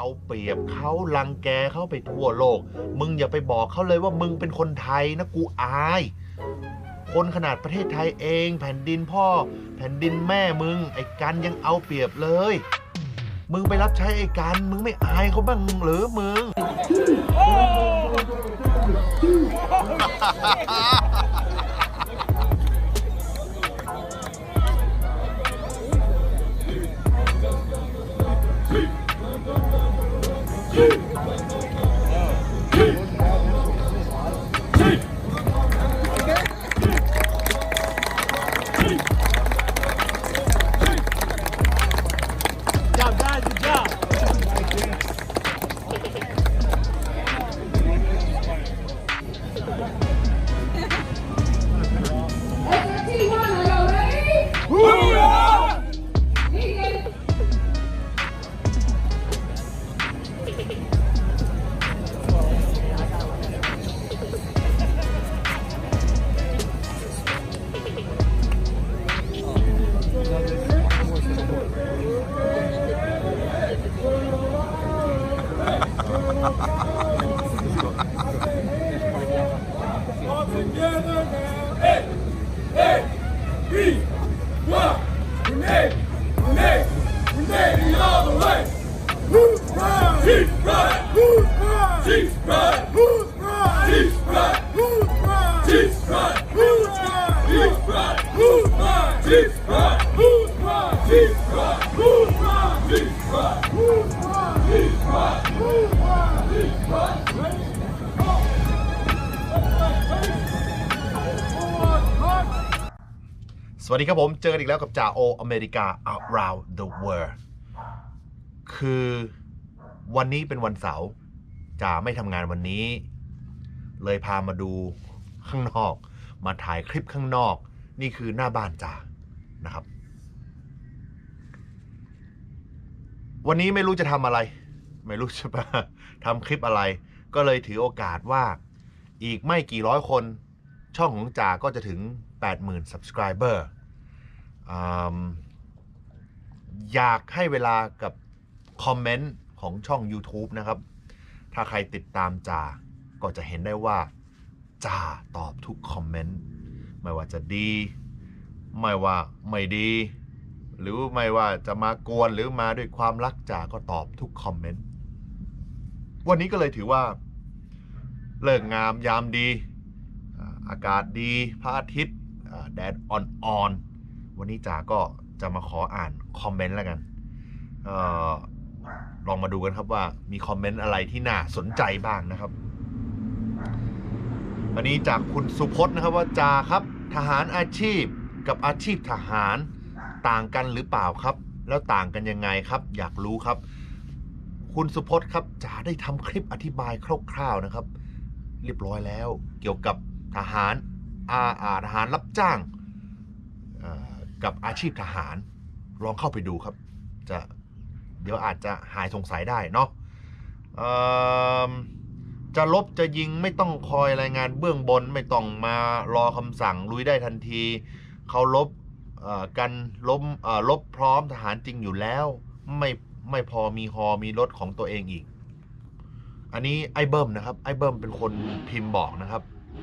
เอาเปรียบเขาลังแกเขาไปทั่วโลก มึงอย่าไปบอกเขาเลยว่ามึงเป็นคนไทยนะกูอาย คนขนาดประเทศไทยเอง แผ่นดินพ่อ แผ่นดินแม่มึง ไอ้กันยังเอาเปรียบเลย มึงไปรับใช้ไอ้กัน มึงไม่อายเขาบ้างหรือมึง วัสดีครับผมเจอกันอีกแล้วกับจ่าโออเมริกา around the world คือวันนี้เป็นวันเสาร์จ่าไม่ทำงานวันนี้ เลยพามาดูข้างนอก มาถ่ายคลิปข้างนอก นี่คือหน้าบ้านจ่านะครับ วันนี้ไม่รู้จะทำอะไร ไม่รู้จะมาทำคลิปอะไร ก็เลยถือโอกาสว่าอีกไม่กี่ร้อยคนช่องของจ่าก็จะถึง 80,000 subscriber อยากให้เวลากับคอมเมนต์ของช่อง YouTube นะครับ ถ้าใครติดตามจ่าก็จะเห็นได้ว่าจ่าตอบทุกคอมเมนต์ ไม่ว่าจะดี ไม่ว่าไม่ดี หรือไม่ว่าจะมากวนหรือมาด้วยความรักจ่าก็ตอบทุกคอมเมนต์ วันนี้ก็เลยถือว่า เลิกงามยามดี อากาศดีพระอาทิตย์แดดอ่อนๆ วันนี้จ๋าก็จะมาขออ่านคอมเมนต์แล้วกันออลองมาดูกันครับว่ามีคอมเมนต์อะไรที่น่าสนใจบ้างนะครับอันนี้จากคุณสุพจน์นะครับว่าจ่าครับ ทหารอาชีพกับอาชีพทหารต่างกันหรือเปล่าครับ แล้วต่างกันยังไงครับ อยากรู้ครับ คุณสุพจน์ครับจ๋าได้ทำคลิปอธิบายคร่าวๆนะครับ เรียบร้อยแล้ว เกี่ยวกับทหารอาอาทหารรับจ้างอ กับอาชีพทหาร ลองเข้าไปดูครับ จะเดี๋ยวอาจจะหายสงสัยได้เนาะจะลบจะยิงไม่ต้องคอยรายงานเบื้องบนไม่ต้องมารอคำสั่งลุยได้ทันทีเขาลบกันล้มลบพร้อมทหารจริงอยู่แล้ว ไม่ไม่พอมีฮอมีรถของตัวเองอีก อันนี้ไอ้เบิ้มนะครับไอ้เบิ้มเป็นคนพิมพ์บอกนะครับ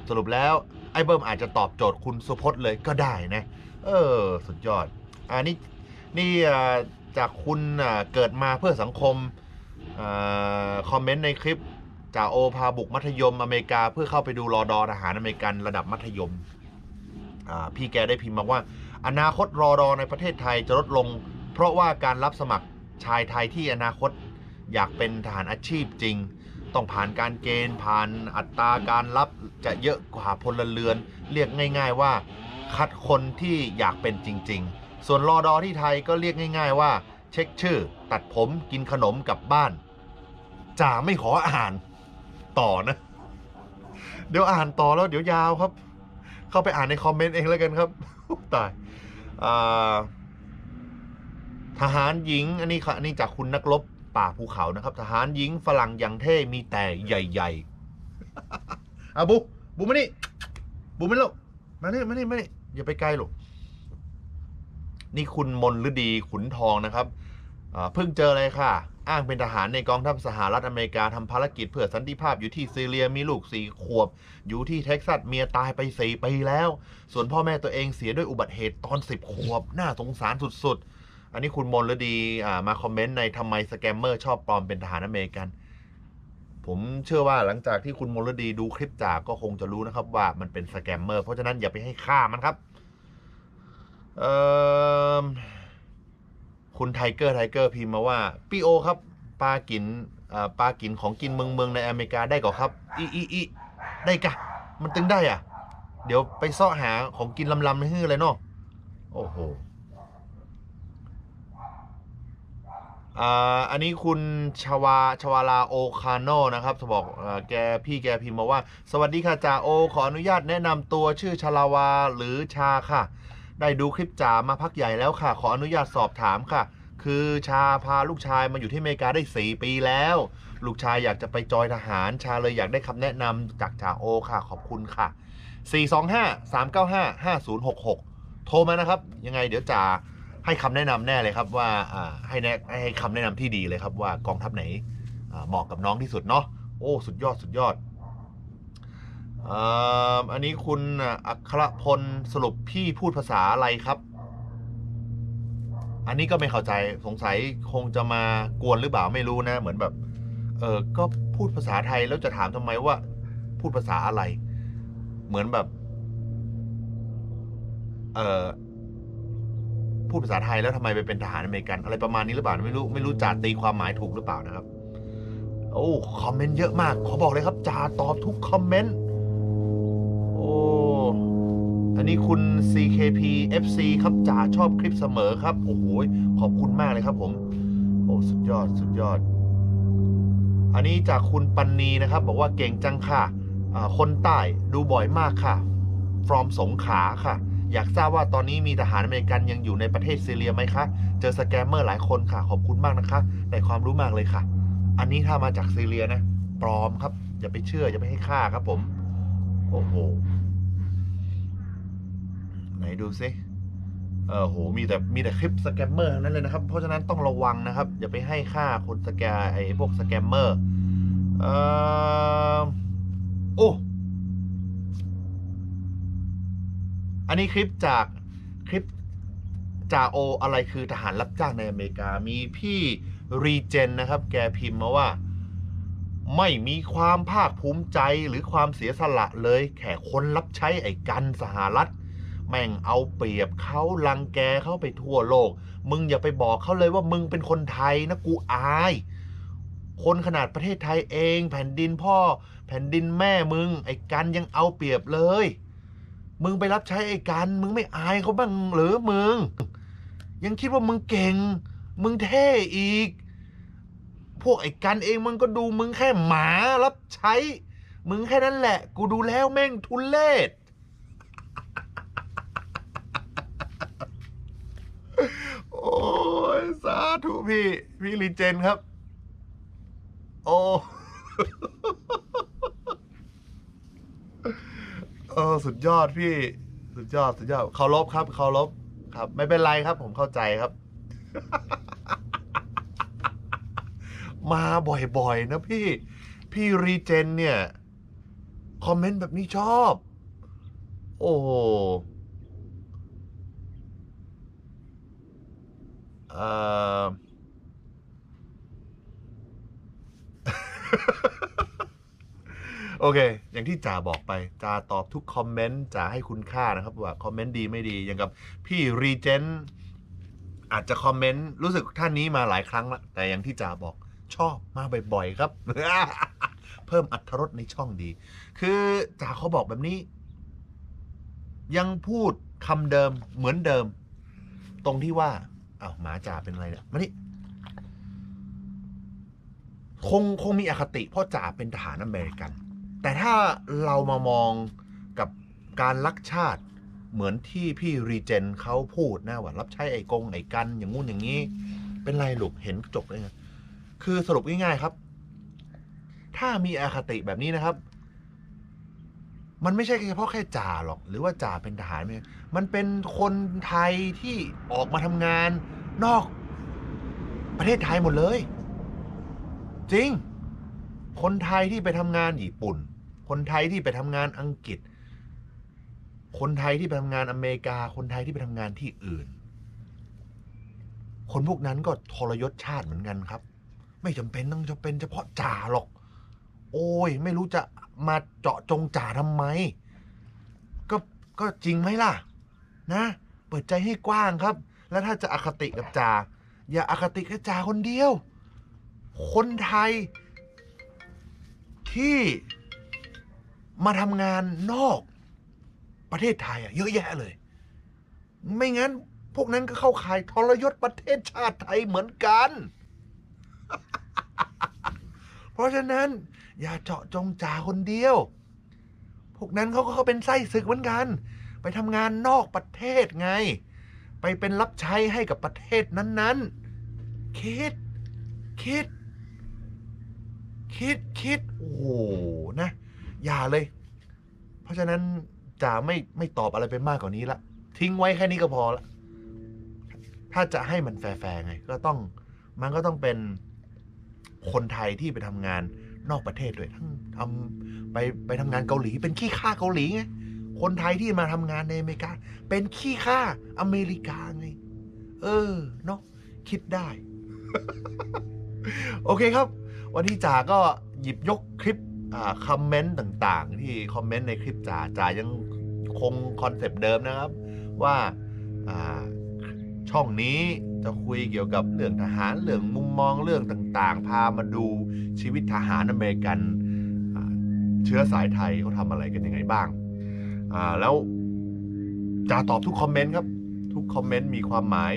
สรุปแล้วไอ้เบิ้มอาจจะตอบโจทย์คุณสุพจน์เลยก็ได้นะ เออ สุดยอด อันนี้นี่จากคุณเกิดมาเพื่อสังคมอคอมเมนต์ในคลิปจ่าโอพาบุกมัธยมอเมริกา เพื่อเข้าไปดูรอดอทหารอเมริกันระดับมัธยม พี่แกได้พิมพ์มาว่า อนาคตรอดอในประเทศไทยจะลดลง เพราะว่าการรับสมัครชายไทยที่อนาคตอยากเป็นทหารอาชีพจริง ต้องผ่านการเกณฑ์ ผ่านอัตราการรับจะเยอะกว่าพลเรือน เรียกง่าย ๆว่า คัดคนที่อยากเป็นจริง ๆ ส่วนรอดอที่ไทยก็เรียกง่าย ๆ ว่า เช็คชื่อ ตัดผมกินขนมกลับบ้านจ่าไม่ขออ่านต่อนะ เดี๋ยวอ่านต่อแล้วเดี๋ยวยาวครับ เข้าไปอ่านในคอมเมนต์เองแล้วกันครับตายทหารหญิง อันนี้ค่ะอันนี้จากคุณนักรบ ป่าภูเขานะครับ ทหารหญิงฝรั่งอย่างเท่มีแต่ใหญ่ๆอะบูบูมานี่บูมานี่ลูกมานี่มานี่มานี่อย่าไปไกลลูกนี่คุณมนฤดีขุนทองนะครับเพิ่งเจอเลยค่ะ อ้างเป็นทหารในกองทัพสหรัฐอเมริกาทำภารกิจเพื่อสันติภาพอยู่ที่ซีเรียมีลูกสี่ขวบ อยู่ที่เท็กซัสเมียตายไปสี่ปีแล้ว ส่วนพ่อแม่ตัวเองเสียด้วยอุบัติเหตุตอนสิบขวบ น่าสงสารสุดๆ อันนี้คุณมนฤดีมาคอมเมนต์ในทำไมสแกมเมอร์ชอบปลอมเป็นทหารอเมริกัน ผมเชื่อว่าหลังจากที่คุณมลดีดูคลิปจากก็คงจะรู้นะครับว่ามันเป็นสแกมเมอร์เพราะฉะนั้นอย่าไปให้ค่ามันครับคุณไทเกอร์ไทเกอร์พิมพ์มาว่าพี่โอครับปลากินปลากินของกินเมืองเมืองในอเมริกาได้ก่อครับอีอีอีได้กะ มันตึงได้อะ เดี๋ยวไปเสาะหาของกินลำๆในฮื้อเลยเนาะโอ้โห อันนี้คุณชวาชวาลาโอคาโนนะครับบอกอแกพี่แกพิมพ์มาว่า สวัสดีค่ะจ่าโอ ขออนุญาตแนะนำตัวชื่อชลาวาหรือชาค่ะ ได้ดูคลิปจ่ามาพักใหญ่แล้วค่ะ ขออนุญาตสอบถามค่ะ คือชาพาลูกชายมาอยู่ที่อเมริกาได้ 4 ปีแล้ว ลูกชายอยากจะไปจอยทหารชาเลยอยากได้คำแนะนำจากจ่าโอค่ะขอบคุณค่ะ 425 395 5066 โทรมานะครับ ยังไงเดี๋ยวจ่า ให้คำแนะนำแน่เลยครับว่าให้แนะให้คำแนะนำที่ดีเลยครับว่ากองทัพไหนเหมาะกับน้องที่สุดเนาะโอ้สุดยอดสุดยอดอันนี้คุณอัครพลสรุปพี่พูดภาษาอะไรครับ อันนี้ก็ไม่เข้าใจสงสัยคงจะมากวนหรือเปล่าไม่รู้นะ เหมือนแบบ เออก็พูดภาษาไทยแล้วจะถามทำไมว่า พูดภาษาอะไร เหมือนแบบ เออ พูดภาษาไทยแล้วทำไมไปเป็นทหารอเมริกัน อะไรประมาณนี้หรือเปล่าไม่รู้ไม่รู้จ่าตีความหมายถูกหรือเปล่านะครับ โอ้คอมเมนต์เยอะมาก ขอบอกเลยครับจ่าตอบทุกคอมเมนต์โอ้อันนี้คุณ CKP FC ครับจ่าชอบคลิปเสมอครับ โอ้โหขอบคุณมากเลยครับผม โอ้สุดยอดสุดยอด อันนี้จากคุณปันนีนะครับ บอกว่าเก่งจังค่ะอ่าคนใต้ดูบ่อยมากค่ะ from สงขาค่ะ อยากทราบว่าตอนนี้มีทหารอเมริกันยังอยู่ในประเทศซีเรียไหมคะ เจอสแกมเมอร์หลายคนค่ะ ขอบคุณมากนะคะได้ความรู้มากเลยค่ะ อันนี้ถ้ามาจากซีเรียนะ ปลอมครับ อย่าไปเชื่อ อย่าไปให้ค่าครับผม โอ้โห ไหนดูซิเออโห มีแต่มีแต่คลิปสแกมเมอร์นั้นเลยนะครับ เพราะฉะนั้นต้องระวังนะครับ อย่าไปให้ค่าคนสแกมไอ้พวกสแกมเมอร์เอ่อโอ้ นนี้คลิปจากคลิปจ่าโออะไรคือทหารรับจ้างในอเมริกา มีพี่รีเจนนะครับ แกพิมพ์มาว่า ไม่มีความภาคภูมิใจหรือความเสียสละเลยแค่คนรับใช้ไอ้กันสหรัฐ แม่งเอาเปรียบเขาลังแกเขาไปทั่วโลก มึงอย่าไปบอกเขาเลยว่ามึงเป็นคนไทยนะกูอาย คนขนาดประเทศไทยเอง แผ่นดินพ่อ แผ่นดินแม่มึง ไอ้กันยังเอาเปรียบเลย มึงไปรับใช้ไอ้กัน มึงไม่อายเขาบ้างหรือมึง ยังคิดว่ามึงเก่ง มึงเท่อีก พวกไอ้กันเองมึงก็ดูมึงแค่หมารับใช้ มึงแค่นั้นแหละ กูดูแล้วแม่งทุเลศโอ้ยสาธุพี่ พี่ลีเจนครับ โอ้ เออ สุดยอดพี่สุดยอดสุดยอดเคารพครับเคารพครับ ไม่เป็นไรครับ ผมเข้าใจครับ มาบ่อยๆนะพี่ พี่รีเจนเนี่ย คอมเมนต์แบบนี้ชอบ โอ้เออ โอเค อย่างที่จ่าบอกไปจ่าตอบทุกคอมเมนต์จ่าให้คุณค่านะครับ ว่าคอมเมนต์ดีไม่ดีอย่างกับพี่รีเจนอาจจะคอมเมนต์รู้สึกท่านนี้มาหลายครั้งละแต่อย่างที่จ่าบอกชอบมาบ่อยๆครับ เพิ่มอัตรสในช่องดี คือจ่าเขาบอกแบบนี้ ยังพูดคำเดิมเหมือนเดิม ตรงที่ว่าอ้าวหมาจ่าเป็นอะไรเนี่ยมานี่คงคงมีอคติเพราะจ่าเป็นทหารอเมริกัน แต่ถ้าเรามามองกับการรักชาติเหมือนที่พี่รีเจนเขาพูดนะว่ารับใช้ไอ้กงไอ้กัน อย่างงู้นอย่างนี้ เป็นไรลูกเห็นจบเลยนะคือสรุปง่ายๆครับ ถ้ามีอคติแบบนี้นะครับ มันไม่ใช่เฉพาะแค่จ่าหรอก หรือว่าจ่าเป็นทหารไม่มันเป็นคนไทยที่ออกมาทำงานนอกประเทศไทยหมดเลย จริง คนไทยที่ไปทำงานญี่ปุ่น คนไทยที่ไปทำงานอังกฤษ คนไทยที่ไปทำงานอเมริกา คนไทยที่ไปทำงานที่อื่น คนพวกนั้นก็ทรยศชาติเหมือนกันครับ ไม่จำเป็นต้องจะเป็นเฉพาะจ่าหรอก โอ้ย ไม่รู้จะมาเจาะจงจ่าทำไม ก็ก็จริงไหมล่ะ นะ เปิดใจให้กว้างครับ แล้วถ้าจะอคติกับจ่าอย่าอคติกับจ่าคนเดียว คนไทยที่ มาทำงานนอกประเทศไทยอะเยอะแยะเลย ไม่งั้นพวกนั้นก็เข้าข่ายทรยศประเทศชาติไทยเหมือนกัน เพราะฉะนั้น อย่าเจาะจงจ่าคนเดียว พวกนั้นเขาก็เป็นไส้ศึกเหมือนกัน ไปทำงานนอกประเทศไง ไปเป็นรับใช้ให้กับประเทศนั้นๆ คิด คิด คิด คิด โอ้โหนะ อย่าเลย เพราะฉะนั้นจ่าไม่ไม่ตอบอะไรไปมากกว่านี้ละทิ้งไว้แค่นี้ก็พอละถ้าจะให้มันแฟร์ๆไง ก็ต้องมันก็ต้องเป็นคนไทยที่ไปทำงานนอกประเทศด้วยทั้งทำไปไปทำงานเกาหลี เป็นขี้ข้าเกาหลีไงคนไทยที่มาทำงานในอเมริกา เป็นขี้ข้าอเมริกาไง เออเนาะคิดได้ โอเคครับ วันนี้จ๋าก็หยิบยกคลิป คอมเมนต์ต่างๆ ที่คอมเมนต์ในคลิปจ๋าจ๋ายังคงคอนเซปต์เดิมนะครับ ว่าช่องนี้จะคุยเกี่ยวกับเรื่องทหารเรื่องมุมมองเรื่องต่างๆ พามาดูชีวิตทหารอเมริกันเชื้อสายไทยเขาทำอะไรกันยังไงบ้างาแล้วจ๋าตอบทุกคอมเมนต์ครับ ทุกคอมเมนต์มีความหมาย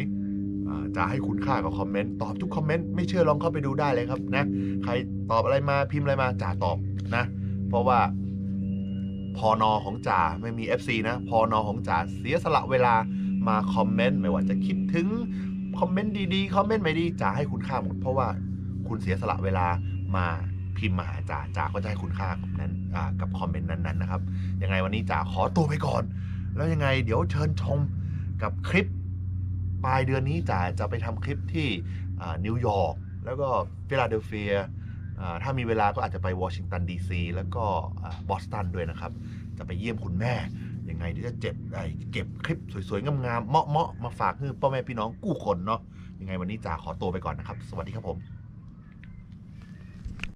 อ่าจะให้คุณค่ากับคอมเมนต์ตอบทุกคอมเมนต์ไม่เชื่อลองเข้าไปดูได้เลยครับนะใครตอบอะไรมาพิมพ์อะไรมาจ่าตอบ นะ เพราะว่าพอนอของจ่าไม่มี FC นะพอนอของจ่าเสียสละเวลามาคอมเมนต์ไม่ว่าจะคิดถึงคอมเมนต์ดีๆคอมเมนต์ไม่ดีจ่าให้คุณค่าหมด เพราะว่าคุณเสียสละเวลามาพิมพ์มาหาจ่าจ่าก็จะให้คุณค่ากับนั้นกับคอมเมนต์นั้นๆนะครับยังไงวันนี้จ่าขอตัวไปก่อน แล้วยังไงเดี๋ยวเชิญชมกับคลิปปลายเดือนนี้จ่าจะไปทำคลิปที่นิวยอร์กแล้วก็ฟิลาเดลเฟีย ถ้ามีเวลาก็อาจจะไปวอชิงตันดีซีแล้วก็บอสตันด้วยนะครับ จะไปเยี่ยมคุณแม่ยังไงเดี๋ยวจะเจ็บเก็บคลิปสวยๆ งามๆเมาะๆ มาฝากให้พ่อแม่พี่น้องกู้คนเนาะยังไงวันนี้จ่าขอตัวไปก่อนนะครับ สวัสดีครับผม